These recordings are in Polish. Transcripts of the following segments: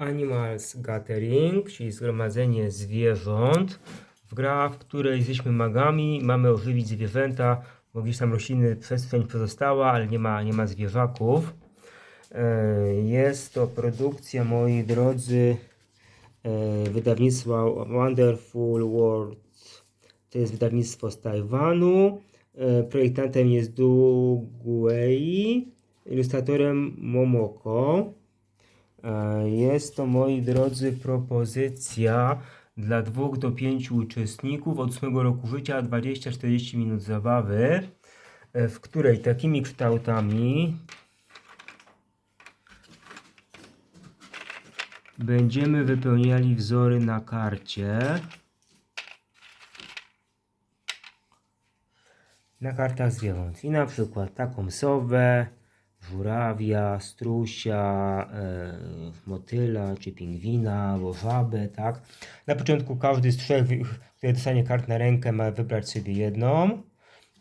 Animals Gathering, czyli zgromadzenie zwierząt. W gra, w której jesteśmy magami, mamy ożywić zwierzęta, bo gdzieś tam rośliny przestrzeń pozostała, ale nie ma, nie ma zwierzaków. E, Jest to produkcja, moi drodzy, e, wydawnictwa Wonderful World. To jest wydawnictwo z Tajwanu. E, Projektantem jest Du Guei, ilustratorem Momoko. E, Jest to, moi drodzy, propozycja dla dwóch do pięciu uczestników od 8 roku życia, 20-40 minut zabawy, e, w której takimi kształtami będziemy wypełniali wzory na karcie. Na kartach zwierząt. I na przykład taką sowę, żurawia, strusia, e, motyla czy pingwina, albo żabę, tak? Na początku każdy z trzech, który dostanie kart na rękę, ma wybrać sobie jedną.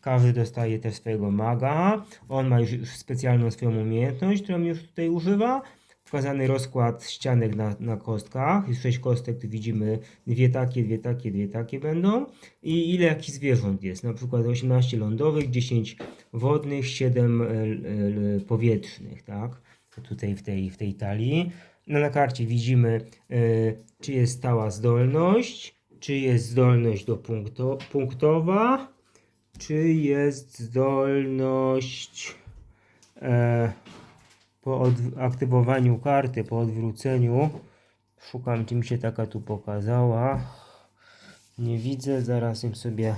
Każdy dostaje też swojego maga. On ma już specjalną swoją umiejętność, którą już tutaj używa. Wskazany rozkład ścianek na, na kostkach. Jest sześć kostek, tu widzimy dwie takie, dwie takie, dwie takie będą. I ile jakich zwierząt jest. Na przykład 18 lądowych, 10 wodnych, 7 e, e, powietrznych, tak? Tutaj w tej, w tej talii. No, na karcie widzimy, e, czy jest stała zdolność, czy jest zdolność do punkto, punktowa, czy jest zdolność e, po aktywowaniu karty, po odwróceniu. Szukam, czy mi się taka tu pokazała. Nie widzę, zaraz sobie.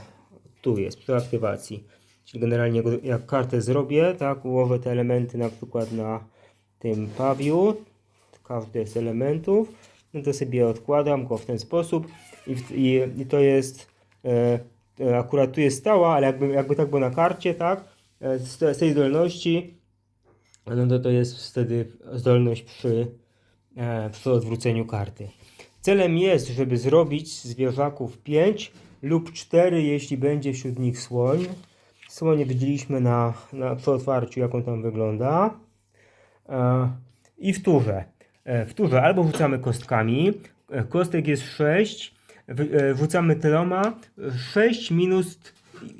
Tu jest, przy aktywacji. Czyli generalnie jak- kartę zrobię, tak, ułożę te elementy na przykład na tym pawiu, każdy z elementów, no to sobie odkładam go w ten sposób i, i, i to jest, e, akurat tu jest stała, ale jakby, jakby tak było na karcie, tak, e, z tej zdolności, no to to jest wtedy zdolność przy, e, przy odwróceniu karty. Celem jest, żeby zrobić zwierzaków 5 lub 4, jeśli będzie wśród nich słoń. Słonie widzieliśmy na, na, przy otwarciu, jak on tam wygląda. E, I w turze. E, W turze albo rzucamy kostkami. Kostek jest 6. Rzucamy tyloma. 6 minus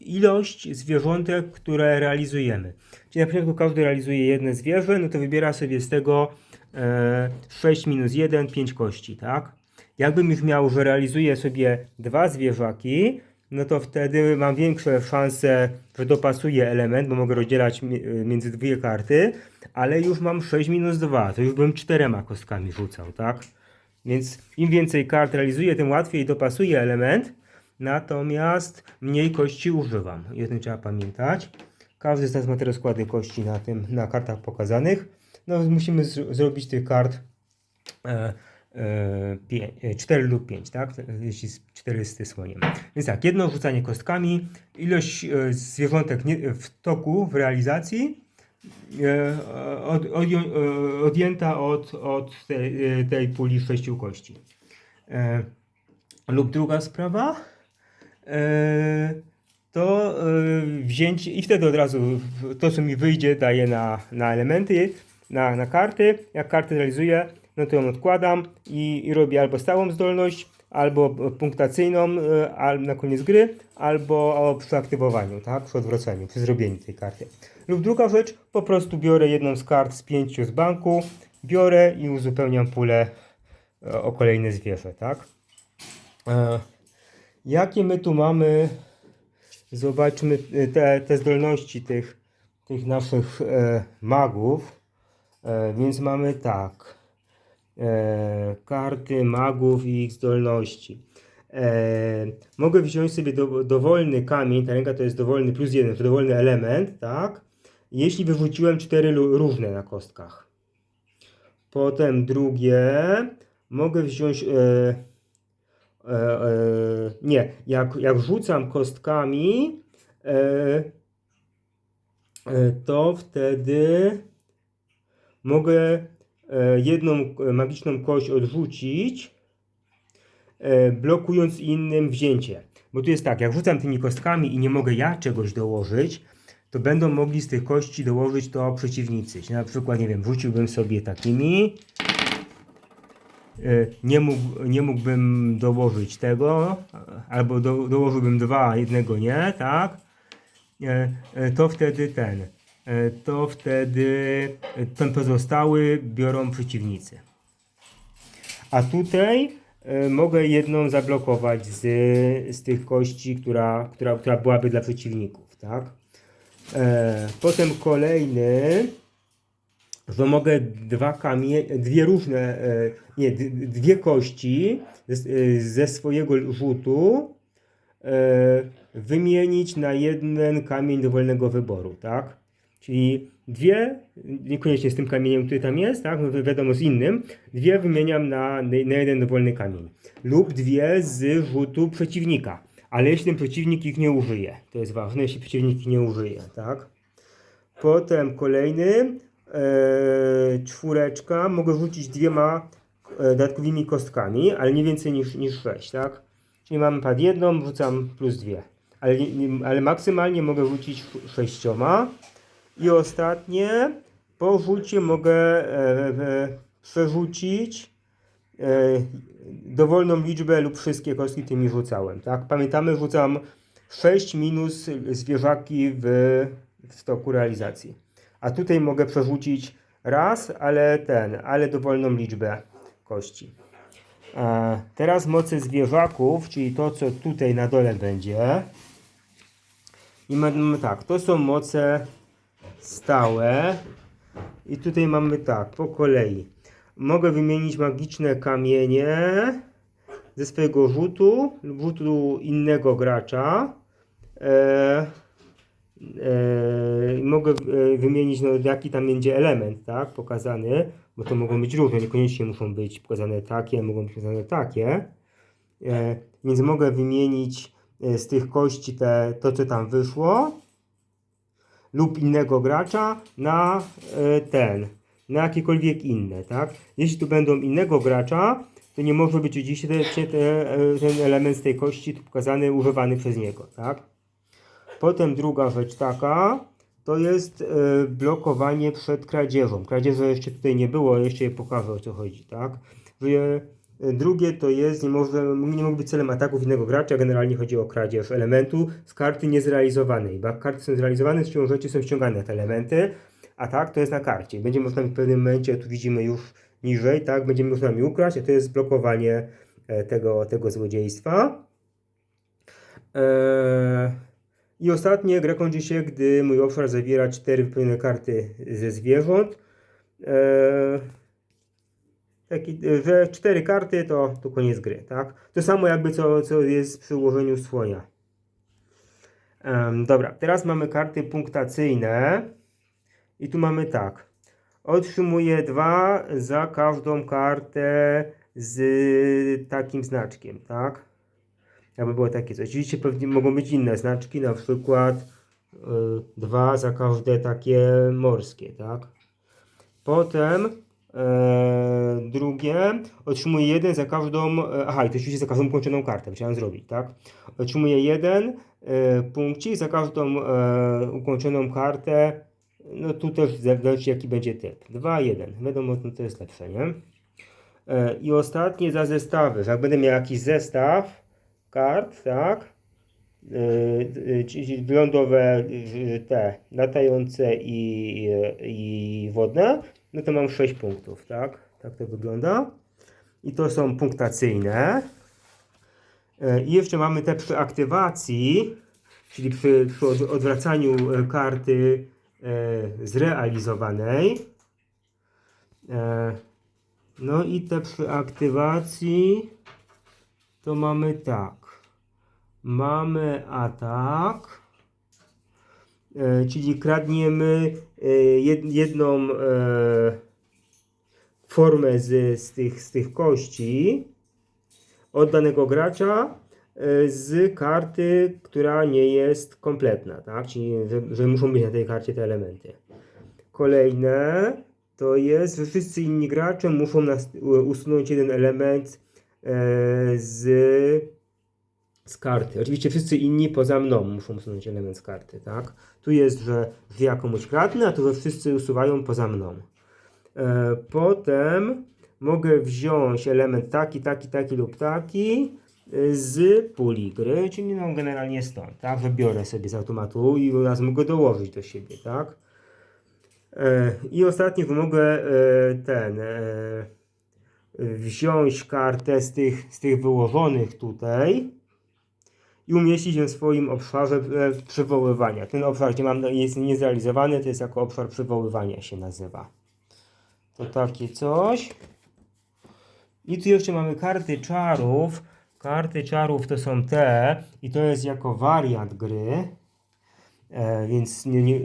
ilość zwierzątek, które realizujemy. Czyli na początku każdy realizuje jedno zwierzę, no to wybiera sobie z tego e, 6 minus 1, 5 kości, tak? Jakbym już miał, że realizuję sobie dwa zwierzaki, no to wtedy mam większe szanse, że dopasuję element, bo mogę rozdzielać mi- między dwie karty, ale już mam 6 minus 2, to już bym czterema kostkami rzucał, tak? Więc im więcej kart realizuję, tym łatwiej dopasuję element, natomiast mniej kości używam. I o tym trzeba pamiętać. Każdy z nas ma te rozkłady kości na, tym, na kartach pokazanych. No musimy zrobić tych kart e, e, pię- e, 4 lub 5, tak? Jeśli z 4 z słoniem. Więc tak, jedno rzucanie kostkami, ilość e, zwierzątek nie, w toku, w realizacji e, od, odją- e, odjęta od, od tej, tej puli sześciu kości. E, lub druga sprawa, to e, wzięcie i wtedy od razu to, co mi wyjdzie, daję na, na elementy, na, na karty. Jak kartę realizuję, no to ją odkładam i, i robię albo stałą zdolność, albo punktacyjną e, al, na koniec gry, albo przy aktywowaniu, tak, przy odwróceniu, przy zrobieniu tej karty. Lub druga rzecz, po prostu biorę jedną z kart z pięciu z banku, biorę i uzupełniam pulę e, o kolejne zwierzę, tak. Jakie my tu mamy Zobaczmy e, te, te zdolności tych, tych naszych e, magów. E, więc mamy tak. E, karty magów i ich zdolności. E, mogę wziąć sobie do, dowolny kamień, ta ręka to jest dowolny plus jeden, to dowolny element, tak? Jeśli wyrzuciłem cztery różne na kostkach. Potem drugie, mogę wziąć. E, nie, jak, jak rzucam kostkami, e, e, to wtedy mogę e, jedną e, magiczną kość odrzucić, e, blokując innym wzięcie. Bo tu jest tak, jak rzucam tymi kostkami i nie mogę ja czegoś dołożyć, to będą mogli z tych kości dołożyć to przeciwnicy. Na przykład, nie wiem, rzuciłbym sobie takimi nie, mógł, nie mógłbym dołożyć tego, albo do, dołożyłbym dwa, jednego nie, tak? E, e, To wtedy ten, e, to wtedy ten pozostały biorą przeciwnicy. A tutaj e, mogę jedną zablokować z, z tych kości, która, która, która byłaby dla przeciwników, tak? E, potem kolejny, że mogę dwa kamie, dwie różne, e, nie, dwie kości e, ze swojego rzutu e, wymienić na jeden kamień dowolnego wyboru, tak? Czyli dwie, niekoniecznie z tym kamieniem, który tam jest, tak? Wi- wiadomo, z innym, dwie wymieniam na, na jeden dowolny kamień. Lub dwie z rzutu przeciwnika. Ale jeśli ten przeciwnik ich nie użyje, to jest ważne, jeśli przeciwnik ich nie użyje, tak? Potem kolejny, czwóreczka, mogę rzucić dwiema e, dodatkowymi kostkami, ale nie więcej niż, niż sześć, tak? Czyli mam pad jedną, rzucam plus dwie. Ale, ale maksymalnie mogę rzucić sześcioma. I ostatnie, po rzucie mogę e, e, przerzucić e, dowolną liczbę lub wszystkie kostki, tymi rzucałem. Tak? Pamiętamy, rzucam 6 minus zwierzaki w, w stoku realizacji. A tutaj mogę przerzucić raz, ale ten, ale dowolną liczbę kości. Teraz moce zwierzaków, czyli to, co tutaj na dole będzie. I mamy tak, to są moce stałe. I tutaj mamy tak, po kolei. Mogę wymienić magiczne kamienie ze swojego rzutu lub rzutu innego gracza. E, i mogę e, wymienić, no, jaki tam będzie element, tak, pokazany, bo to mogą być różne, niekoniecznie muszą być pokazane takie, mogą być pokazane takie. E, więc mogę wymienić e, z tych kości te, to, co tam wyszło, lub innego gracza na e, ten, na jakiekolwiek inne, tak? Jeśli tu będą innego gracza, to nie może być oczywiście te, te, e, ten element z tej kości pokazany, używany przez niego, tak? Potem druga rzecz taka, to jest e, blokowanie przed kradzieżą. Kradzieży jeszcze tutaj nie było, jeszcze je pokażę o co chodzi, tak? E, drugie to jest, nie, może, nie mogą być celem ataków innego gracza, generalnie chodzi o kradzież elementu z karty niezrealizowanej. Bo jak karty są zrealizowane, z siłą rzeczy są ściągane te elementy, a tak to jest na karcie. Będzie można w pewnym momencie, tu widzimy już niżej, tak, będzie można mi ukraść, a to jest blokowanie e, tego, tego złodziejstwa. Eee, I ostatnie, gra kończy się, gdy mój obszar zawiera cztery wypełnione karty ze zwierząt. Eee, taki, że cztery karty to, to koniec gry, tak? To samo jakby co, co jest przy ułożeniu słonia. Dobra, teraz mamy karty punktacyjne i tu mamy tak. Otrzymuję dwa za każdą kartę z takim znaczkiem, tak? Jakby było takie coś. Oczywiście pewnie mogą być inne znaczki, na przykład y, dwa za każde takie morskie, tak? Potem e, drugie otrzymuję jeden za każdą, e, aha i to oczywiście za każdą ukończoną kartę, chciałem zrobić, tak? Otrzymuję jeden e, punkcik za każdą e, ukończoną kartę, no tu też zależy jaki będzie typ. 2, 1, wiadomo, no to jest lepsze, nie? E, I ostatnie za zestawy, jak będę miał jakiś zestaw kart, tak? Czyli lądowe, yy, te latające i, i wodne, no to mam 6 punktów, tak? Tak to wygląda. I to są punktacyjne. Yy, I jeszcze mamy te przy aktywacji, czyli przy, przy od- odwracaniu karty zrealizowanej. No i te przy aktywacji to mamy tak. Mamy atak, e, czyli kradniemy e, jed, jedną e, formę z, tych, z tych kości od danego gracza z karty, która nie jest kompletna, tak? Czyli że, że muszą być na tej karcie te elementy. Kolejne to jest, że wszyscy inni gracze muszą nas, usunąć jeden element z, z karty. Oczywiście wszyscy inni poza mną muszą usunąć element z karty, tak? Tu jest, że ja komuś kradnę, a tu że wszyscy usuwają poza mną. E, potem mogę wziąć element taki, taki, taki lub taki y, z puli gry, czyli no generalnie stąd, tak? Wybiorę sobie z automatu i od razu mogę dołożyć do siebie, tak? E, I ostatni mogę e, ten e, wziąć kartę z tych, z tych wyłożonych tutaj i umieścić ją w swoim obszarze e, przywoływania. Ten obszar, gdzie mam, jest niezrealizowany, to jest jako obszar przywoływania się nazywa. To takie coś. I tu jeszcze mamy karty czarów. Karty czarów to są te i to jest jako wariant gry. E, więc nie, nie,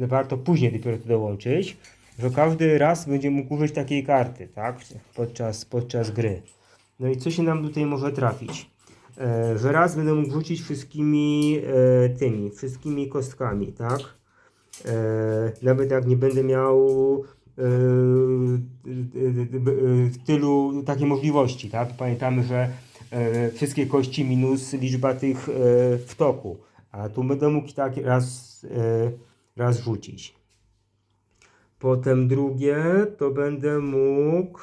e, warto później dopiero to dołączyć, że każdy raz będzie mógł użyć takiej karty, tak? Podczas, podczas gry. No i co się nam tutaj może trafić? Że raz będę mógł rzucić wszystkimi e, tymi, wszystkimi kostkami, tak? E, nawet jak nie będę miał e, tylu takiej możliwości, tak? Pamiętamy, że wszystkie kości minus liczba tych w toku, a tu będę mógł tak raz, raz rzucić. Potem drugie to będę mógł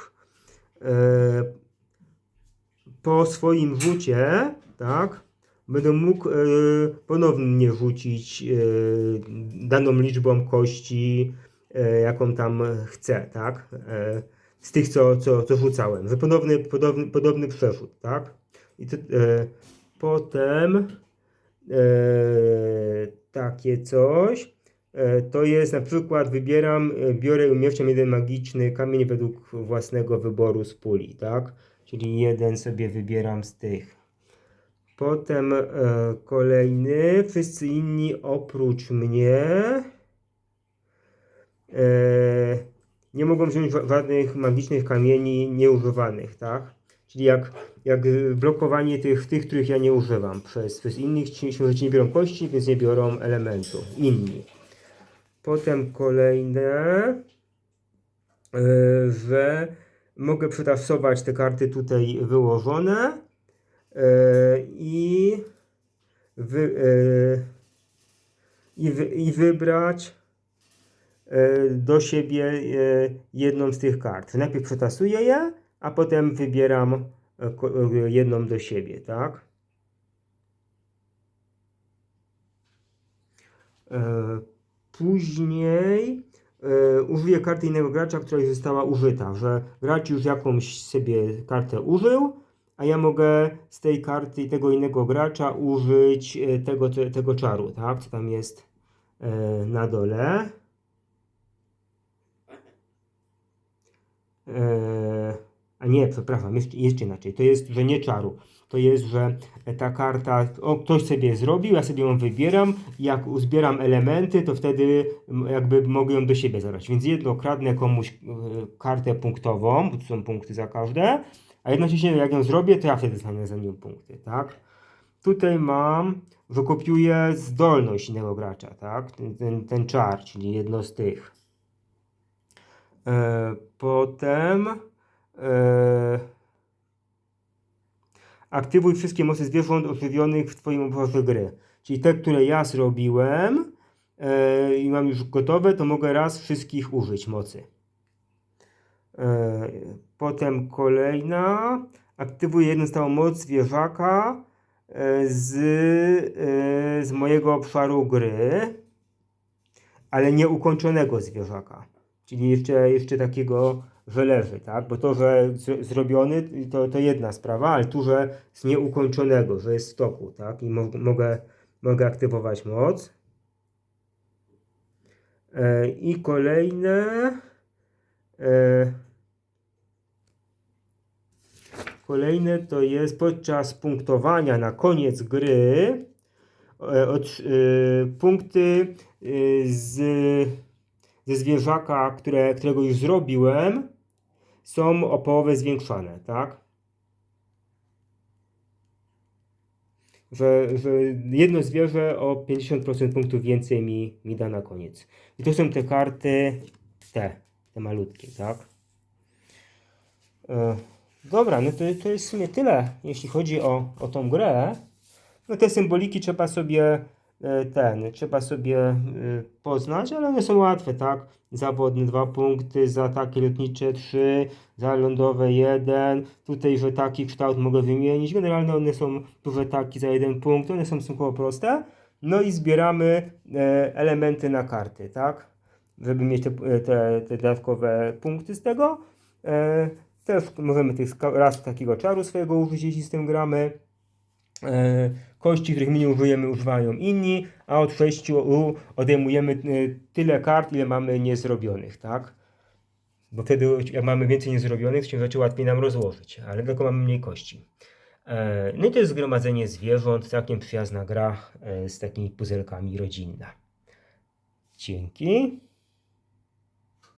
po swoim rzucie, tak, będę mógł e, ponownie rzucić e, daną liczbą kości, e, jaką tam chcę, tak, e, z tych, co, co, co rzucałem, że ponowny, podobny, podobny przerzut, tak, i to, e, potem e, takie coś, to jest na przykład wybieram, biorę i umieszczam jeden magiczny kamień według własnego wyboru z puli, tak? Czyli jeden sobie wybieram z tych. Potem e, kolejny, wszyscy inni oprócz mnie e, nie mogą wziąć ża- żadnych magicznych kamieni nieużywanych, tak? Czyli jak, jak blokowanie tych, tych, których ja nie używam przez, przez innych, ci, ci nie biorą kości, więc nie biorą elementu. Inni. Potem kolejne, że mogę przetasować te karty tutaj wyłożone e, i, wy, e, i, wy, i wybrać e, do siebie jedną z tych kart. Najpierw przetasuję je, a potem wybieram jedną do siebie, tak? Później e, użyję karty innego gracza, która już została użyta, że gracz już jakąś sobie kartę użył, a ja mogę z tej karty tego innego gracza użyć e, tego, te- tego czaru, tak? Co tam jest e, na dole. A nie, przepraszam, jeszcze, jeszcze inaczej. To jest, że nie czaru. To jest, że ta karta, o, ktoś sobie zrobił, ja sobie ją wybieram. Jak uzbieram elementy, to wtedy jakby mogę ją do siebie zabrać. Więc jedno kradnę komuś e, kartę punktową, bo tu są punkty za każde, a jednocześnie jak ją zrobię, to ja wtedy dostanę za nią punkty, tak? Tutaj mam, że kopiuję zdolność innego gracza, tak? Ten, ten, ten czar, czyli jedno z tych. E, potem e, aktywuj wszystkie mocy zwierząt ożywionych w Twoim obszarze gry. Czyli te, które ja zrobiłem e, i mam już gotowe, to mogę raz wszystkich użyć mocy. E, potem kolejna. Aktywuję jedną stałą moc zwierzaka e, z, e, z mojego obszaru gry, ale nieukończonego zwierzaka. Czyli jeszcze, jeszcze takiego, że leży, tak? Bo to, że z, zrobiony, to, to jedna sprawa, ale tu, że z nieukończonego, że jest w toku, tak? I mo mogę, mogę aktywować moc. E, I kolejne. E, kolejne to jest podczas punktowania na koniec gry e, od, e, punkty e, z ze zwierzaka, które, którego już zrobiłem, są o połowę zwiększane, tak? Że, że jedno zwierzę o 50% punktów więcej mi, mi da na koniec. I to są te karty, te, te malutkie, tak? E, dobra, no to, to jest w sumie tyle, jeśli chodzi o, o tą grę. No te symboliki trzeba sobie ten, trzeba sobie e, poznać, ale one są łatwe, tak? Zawodne dwa punkty, za takie lotnicze trzy, za lądowe jeden. Tutaj, że taki kształt mogę wymienić. Generalnie one są tu, że taki za jeden punkt, one są stosunkowo proste. No i zbieramy e, elementy na karty, tak? Żeby mieć te, te, te dodatkowe punkty z tego. E, też możemy tych, raz takiego czaru swojego użyć, jeśli z tym gramy. E, kości, których my nie użyjemy, używają inni, a od sześciu u odejmujemy e, tyle kart, ile mamy niezrobionych, tak? Bo wtedy, jak mamy więcej niezrobionych, się rzeczy łatwiej nam rozłożyć, ale tylko mamy mniej kości. E, No i to jest zgromadzenie zwierząt, całkiem przyjazna gra z takimi puzelkami rodzinna. Dzięki.